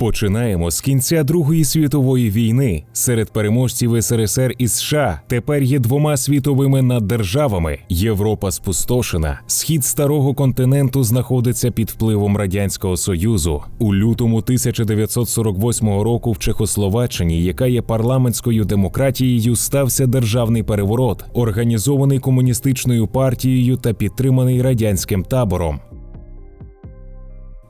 Починаємо з кінця Другої світової війни. Серед переможців СРСР і США тепер є двома світовими наддержавами. Європа спустошена. Схід старого континенту знаходиться під впливом радянського союзу. У лютому 1948 року в Чехословаччині, яка є парламентською демократією, стався державний переворот, організований комуністичною партією та підтриманий радянським табором.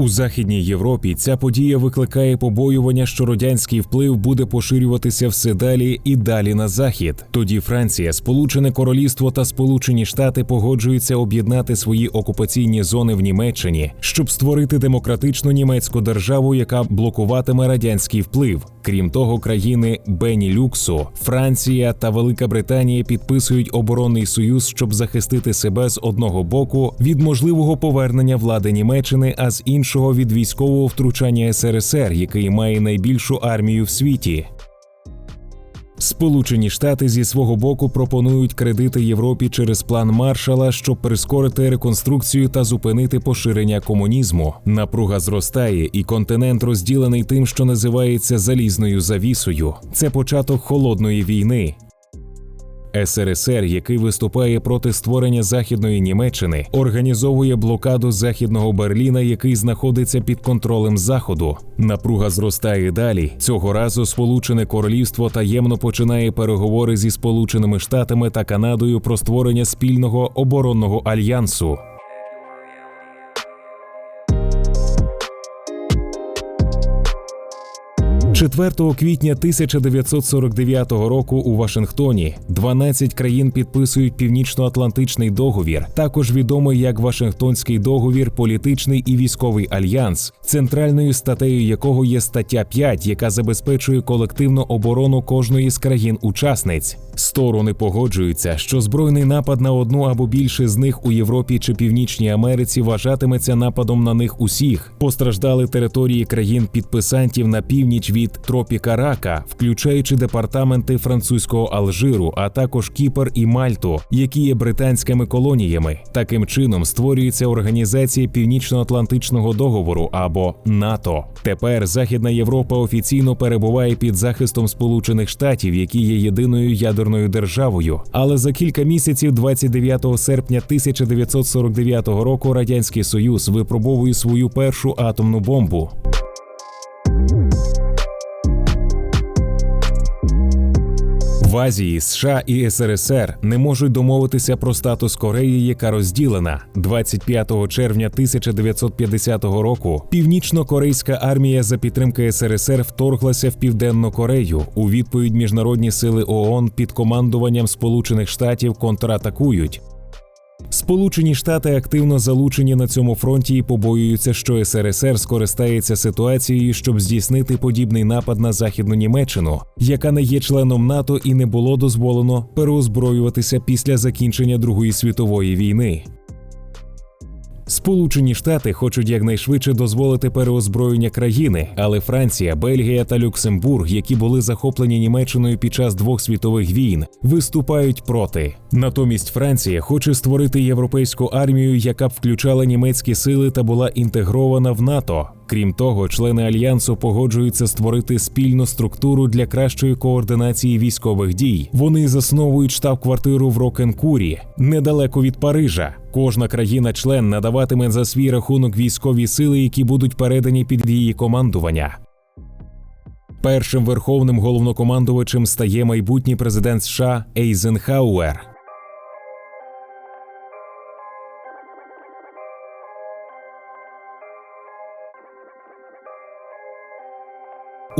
У Західній Європі ця подія викликає побоювання, що радянський вплив буде поширюватися все далі і далі на захід. Тоді Франція, Сполучене Королівство та Сполучені Штати погоджуються об'єднати свої окупаційні зони в Німеччині, щоб створити демократичну німецьку державу, яка блокуватиме радянський вплив. Крім того, країни Бенілюксу, Франція та Велика Британія підписують оборонний союз, щоб захистити себе з одного боку від можливого повернення влади Німеччини, а з іншого від військового втручання СРСР, який має найбільшу армію в світі. Сполучені Штати зі свого боку пропонують кредити Європі через план Маршала, щоб прискорити реконструкцію та зупинити поширення комунізму. Напруга зростає, і континент розділений тим, що називається залізною завісою. Це початок холодної війни. СРСР, який виступає проти створення західної Німеччини, організовує блокаду західного Берліна, який знаходиться під контролем заходу. Напруга зростає далі. Цього разу Сполучене Королівство таємно починає переговори зі Сполученими Штатами та Канадою про створення спільного оборонного альянсу. 4 квітня 1949 року у Вашингтоні 12 країн підписують Північно-Атлантичний договір, також відомий як Вашингтонський договір, політичний і військовий альянс, центральною статтею якого є стаття 5, яка забезпечує колективну оборону кожної з країн-учасниць. Сторони погоджуються, що збройний напад на одну або більше з них у Європі чи Північній Америці вважатиметься нападом на них усіх. Постраждали території країн-підписантів на північ від Тропіка Рака, включаючи департаменти французького Алжиру, а також Кіпр і Мальту, які є британськими колоніями. Таким чином створюється організація Північно-Атлантичного договору або НАТО. Тепер Західна Європа офіційно перебуває під захистом Сполучених Штатів, які є єдиною ядерною державою. Але за кілька місяців, 29 серпня 1949 року, радянський союз випробовує свою першу атомну бомбу. В Азії США і СРСР не можуть домовитися про статус Кореї, яка розділена 25 червня 1950 року. Північно-корейська армія за підтримки СРСР вторглася в південну Корею. У відповідь міжнародні сили ООН під командуванням Сполучених Штатів контратакують. Сполучені Штати активно залучені на цьому фронті і побоюються, що СРСР скористається ситуацією, щоб здійснити подібний напад на західну Німеччину, яка не є членом НАТО і не було дозволено переозброюватися після закінчення Другої світової війни. Сполучені Штати хочуть якнайшвидше дозволити переозброєння країни, але Франція, Бельгія та Люксембург, які були захоплені Німеччиною під час двох світових війн, виступають проти. Натомість Франція хоче створити європейську армію, яка б включала німецькі сили та була інтегрована в НАТО. Крім того, члени альянсу погоджуються створити спільну структуру для кращої координації військових дій. Вони засновують штаб-квартиру в Рокенкурі, недалеко від Парижа. Кожна країна-член надаватиме за свій рахунок військові сили, які будуть передані під її командування. Першим верховним головнокомандувачем стає майбутній президент США Ейзенхауер.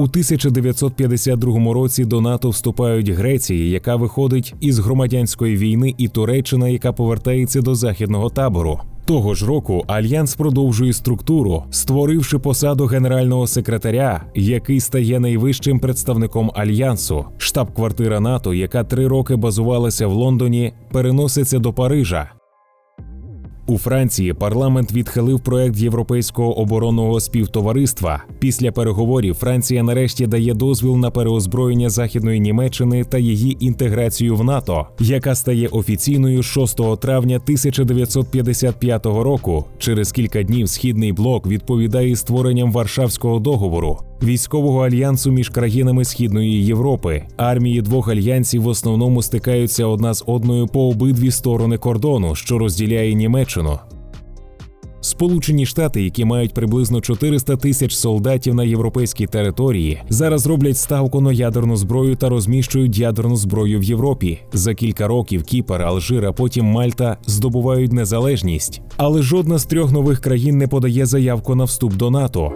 У 1952 році до НАТО вступають Греція, яка виходить із громадянської війни, і Туреччина, яка повертається до західного табору. Того ж року альянс продовжує структуру, створивши посаду генерального секретаря, який стає найвищим представником альянсу. Штаб-квартира НАТО, яка три роки базувалася в Лондоні, переноситься до Парижа. У Франції парламент відхилив проект Європейського оборонного співтовариства. Після переговорів Франція нарешті дає дозвіл на переозброєння західної Німеччини та її інтеграцію в НАТО, яка стає офіційною 6 травня 1955 року. Через кілька днів східний блок відповідає створенням Варшавського договору. Військового альянсу між країнами Східної Європи армії двох альянсів в основному стикаються одна з одною по обидві сторони кордону, що розділяє Німеччину. Сполучені Штати, які мають приблизно 400 тисяч солдатів на європейській території, зараз роблять ставку на ядерну зброю та розміщують ядерну зброю в Європі. За кілька років Кіпр, Алжир, а потім Мальта здобувають незалежність. Але жодна з трьох нових країн не подає заявку на вступ до НАТО.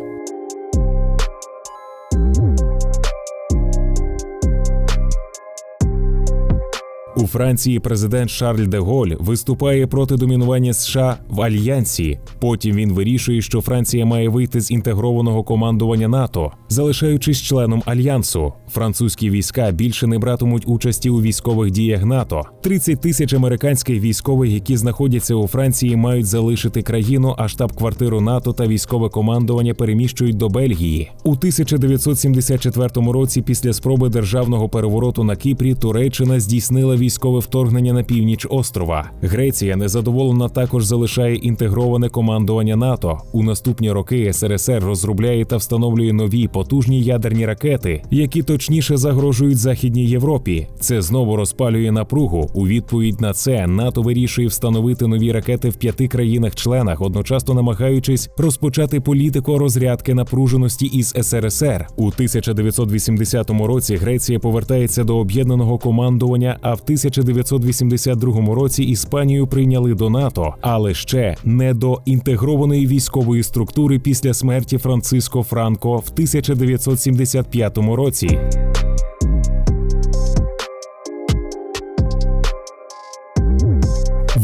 У Франції президент Шарль де Голь виступає проти домінування США в альянсі. Потім він вирішує, що Франція має вийти з інтегрованого командування НАТО, залишаючись членом альянсу. Французькі війська більше не братимуть участі у військових діях НАТО. 30 тисяч американських військових, які знаходяться у Франції, мають залишити країну, а штаб-квартиру НАТО та військове командування переміщують до Бельгії. У 1974 році, після спроби державного перевороту на Кіпрі, Туреччина здійснила військове вторгнення на північ острова. Греція незадоволена також залишає інтегроване командування НАТО. У наступні роки СРСР розробляє та встановлює нові потужні ядерні ракети, які точніше загрожують Західній Європі. Це знову розпалює напругу. У відповідь на це НАТО вирішує встановити нові ракети в п'яти країнах-членах, одночасно намагаючись розпочати політику розрядки напруженості із СРСР. У 1980 році Греція повертається до об'єднаного командування. А в 1982 році Іспанію прийняли до НАТО, але ще не до інтегрованої військової структури після смерті Франциско Франко в 1975 році.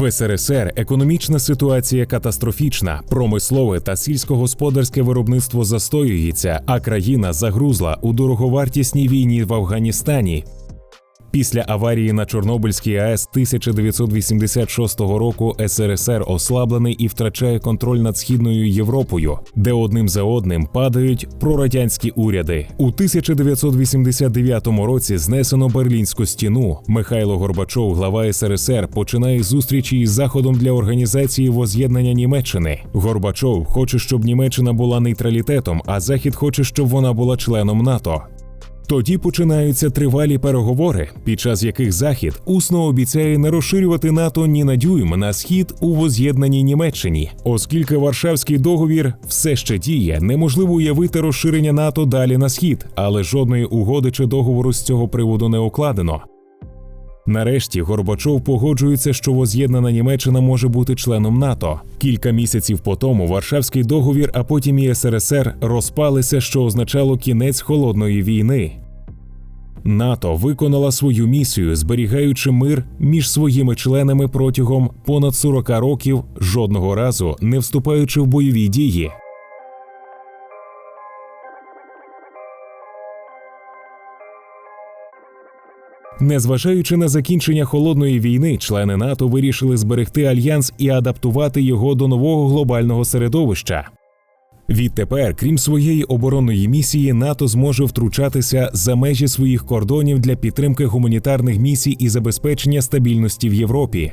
В СРСР економічна ситуація катастрофічна, промислове та сільськогосподарське виробництво застоюється, а країна загрузла у дороговартісній війні в Афганістані. Після аварії на Чорнобильській АЕС 1986 року СРСР ослаблений і втрачає контроль над східною Європою, де одним за одним падають прорадянські уряди. У 1989 році знесено Берлінську стіну. Михайло Горбачов, глава СРСР, починає зустрічі із заходом для організації воз'єднання Німеччини. Горбачов хоче, щоб Німеччина була нейтралітетом, а Захід хоче, щоб вона була членом НАТО. Тоді починаються тривалі переговори, під час яких Захід усно обіцяє не розширювати НАТО ні на дюйм на схід у воз'єднаній Німеччині, оскільки Варшавський договір все ще діє, неможливо уявити розширення НАТО далі на схід, але жодної угоди чи договору з цього приводу не укладено. Нарешті Горбачов погоджується, що воз'єднана Німеччина може бути членом НАТО. Кілька місяців по тому Варшавський договір, а потім і СРСР розпалися, що означало кінець холодної війни. НАТО виконала свою місію, зберігаючи мир між своїми членами протягом понад 40 років, жодного разу не вступаючи в бойові дії. Незважаючи на закінчення холодної війни, члени НАТО вирішили зберегти альянс і адаптувати його до нового глобального середовища. Відтепер, крім своєї оборонної місії, НАТО зможе втручатися за межі своїх кордонів для підтримки гуманітарних місій і забезпечення стабільності в Європі.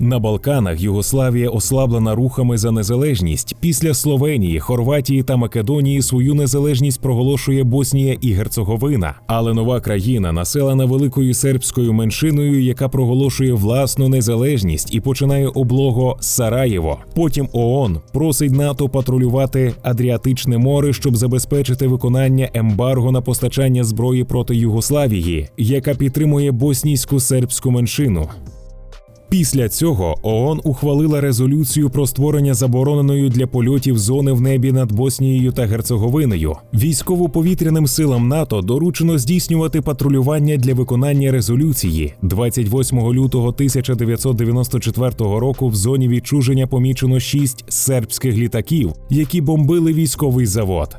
На Балканах Югославія ослаблена рухами за незалежність. Після Словенії, Хорватії та Македонії свою незалежність проголошує Боснія і Герцеговина. Але нова країна, населена великою сербською меншиною, яка проголошує власну незалежність і починає облого Сараєво. Потім ООН просить НАТО патрулювати Адріатичне море, щоб забезпечити виконання ембарго на постачання зброї проти Югославії, яка підтримує боснійську сербську меншину. Після цього ООН ухвалила резолюцію про створення забороненої для польотів зони в небі над Боснією та Герцеговиною. Військово-повітряним силам НАТО доручено здійснювати патрулювання для виконання резолюції. 28 лютого 1994 року в зоні відчуження помічено шість сербських літаків, які бомбили військовий завод.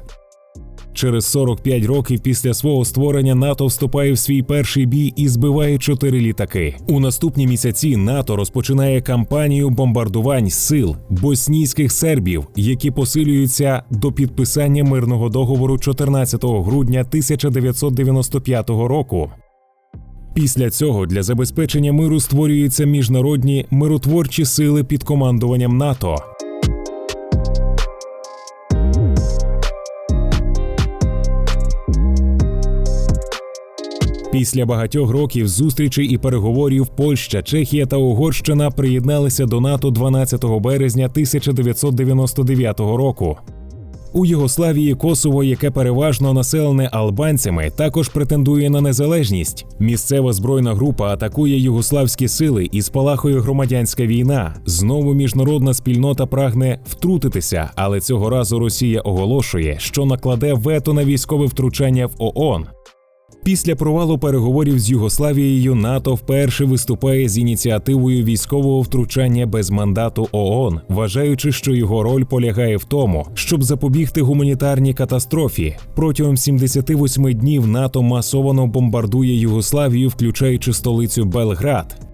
Через 45 років після свого створення НАТО вступає в свій перший бій і збиває чотири літаки. У наступні місяці НАТО розпочинає кампанію бомбардувань сил боснійських сербів, які посилюються до підписання мирного договору 14 грудня 1995 року. Після цього для забезпечення миру створюються міжнародні миротворчі сили під командуванням НАТО. Після багатьох років зустрічей і переговорів Польща, Чехія та Угорщина приєдналися до НАТО 12 березня 1999 року. У Єгославії Косово, яке переважно населене албанцями, також претендує на незалежність. Місцева збройна група атакує югославські сили і спалахує громадянська війна. Знову міжнародна спільнота прагне втрутитися, але цього разу Росія оголошує, що накладе вето на військове втручання в ООН. Після провалу переговорів з Югославією НАТО вперше виступає з ініціативою військового втручання без мандату ООН, вважаючи, що його роль полягає в тому, щоб запобігти гуманітарній катастрофі. Протягом 78 днів НАТО масово бомбардує Югославію, включаючи столицю Белград.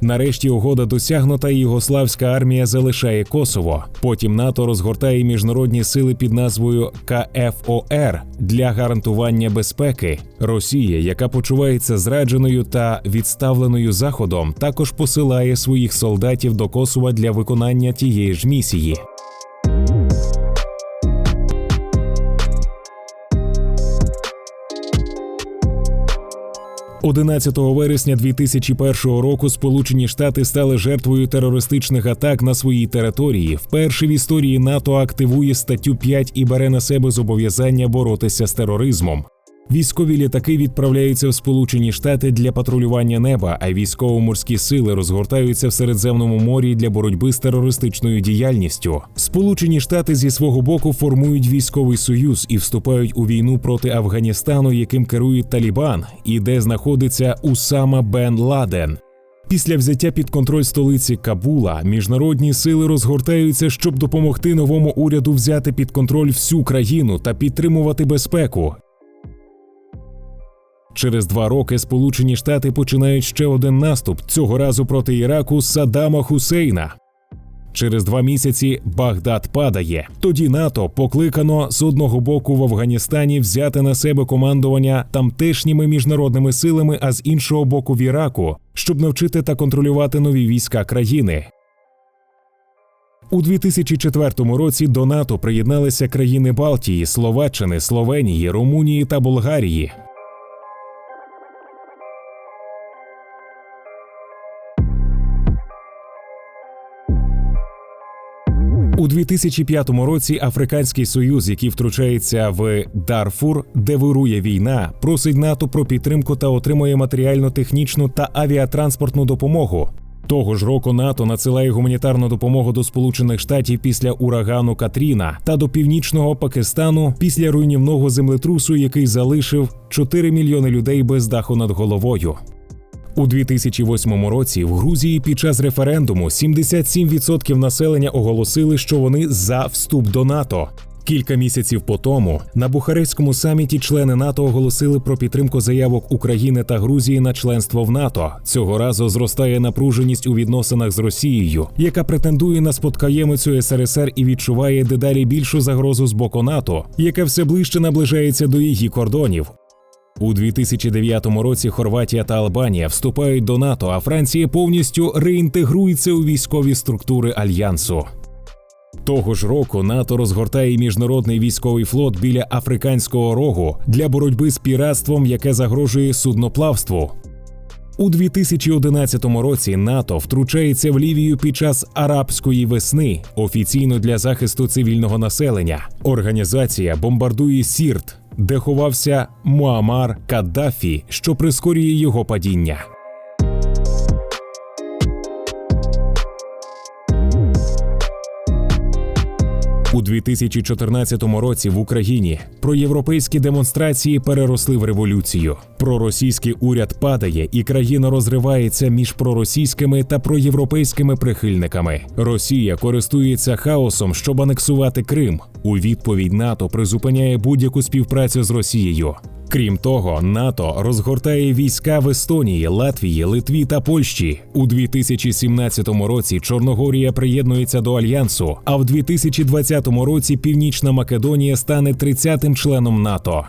Нарешті угода досягнута, і Югославська армія залишає Косово. Потім НАТО розгортає міжнародні сили під назвою КФОР для гарантування безпеки. Росія, яка почувається зрадженою та відставленою заходом, також посилає своїх солдатів до Косова для виконання тієї ж місії. 11 вересня 2001 року Сполучені Штати стали жертвою терористичних атак на своїй території. Вперше в історії НАТО активує статтю 5 і бере на себе зобов'язання боротися з тероризмом. Військові літаки відправляються в Сполучені Штати для патрулювання неба, а військово-морські сили розгортаються в Середземному морі для боротьби з терористичною діяльністю. Сполучені Штати зі свого боку формують військовий союз і вступають у війну проти Афганістану, яким керує Талібан, і де знаходиться Усама Бен Ладен. Після взяття під контроль столиці Кабула міжнародні сили розгортаються, щоб допомогти новому уряду взяти під контроль всю країну та підтримувати безпеку. Через два роки Сполучені Штати починають ще один наступ цього разу проти Іраку Саддама Хусейна. Через два місяці Багдад падає. Тоді НАТО покликано з одного боку в Афганістані взяти на себе командування тамтешніми міжнародними силами, а з іншого боку в Іраку, щоб навчити та контролювати нові війська країни. У 2004 році до НАТО приєдналися країни Балтії, Словаччини, Словенії, Румунії та Болгарії. У 2005 році Африканський Союз, який втручається в Дарфур, де вирує війна, просить НАТО про підтримку та отримує матеріально-технічну та авіатранспортну допомогу. Того ж року НАТО надсилає гуманітарну допомогу до Сполучених Штатів після урагану Катріна та до північного Пакистану після руйнівного землетрусу, який залишив 4 мільйони людей без даху над головою. У 2008 році в Грузії під час референдуму 77% населення оголосили, що вони за вступ до НАТО. Кілька місяців по тому на Бухарестському саміті члени НАТО оголосили про підтримку заявок України та Грузії на членство в НАТО. Цього разу зростає напруженість у відносинах з Росією, яка претендує на спадкоємицю СРСР і відчуває дедалі більшу загрозу з боку НАТО, яка все ближче наближається до її кордонів. У 2009 році Хорватія та Албанія вступають до НАТО, а Франція повністю реінтегрується у військові структури альянсу. Того ж року НАТО розгортає міжнародний військовий флот біля Африканського рогу для боротьби з піратством, яке загрожує судноплавству. У 2011 році НАТО втручається в Лівію під час арабської весни офіційно для захисту цивільного населення. Організація бомбардує Сірт, де ховався Муамар Каддафі, що прискорює його падіння. У У 2014 році в Україні проєвропейські демонстрації переросли в революцію. Проросійський уряд падає, і країна розривається між проросійськими та проєвропейськими прихильниками. Росія користується хаосом, щоб анексувати Крим. У відповідь НАТО призупиняє будь-яку співпрацю з Росією. Крім того, НАТО розгортає війська в Естонії, Латвії, Литві та Польщі. У 2017 році Чорногорія приєднується до альянсу. А в 2020 році Північна Македонія стане 30-м членом НАТО.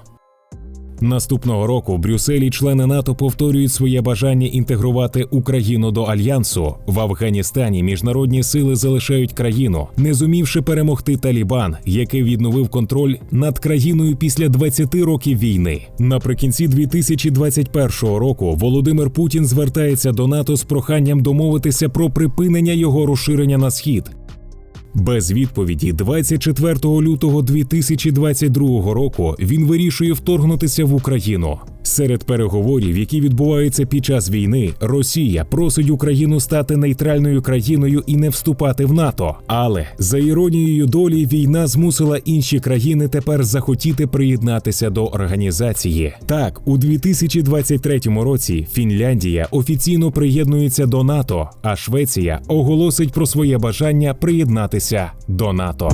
Наступного року в Брюсселі члени НАТО повторюють своє бажання інтегрувати Україну до альянсу. В Афганістані міжнародні сили залишають країну, не зумівши перемогти Талібан, який відновив контроль над країною після 20 років війни. Наприкінці 2021 року Володимир Путін звертається до НАТО з проханням домовитися про припинення його розширення на схід. Без відповіді 24 лютого 2022 року він вирішує вторгнутися в Україну. Серед переговорів, які відбуваються під час війни, Росія просить Україну стати нейтральною країною і не вступати в НАТО. Але за іронією долі, війна змусила інші країни тепер захотіти приєднатися до організації. Так, у 2023 році Фінляндія офіційно приєднується до НАТО, а Швеція оголосить про своє бажання приєднатися до НАТО.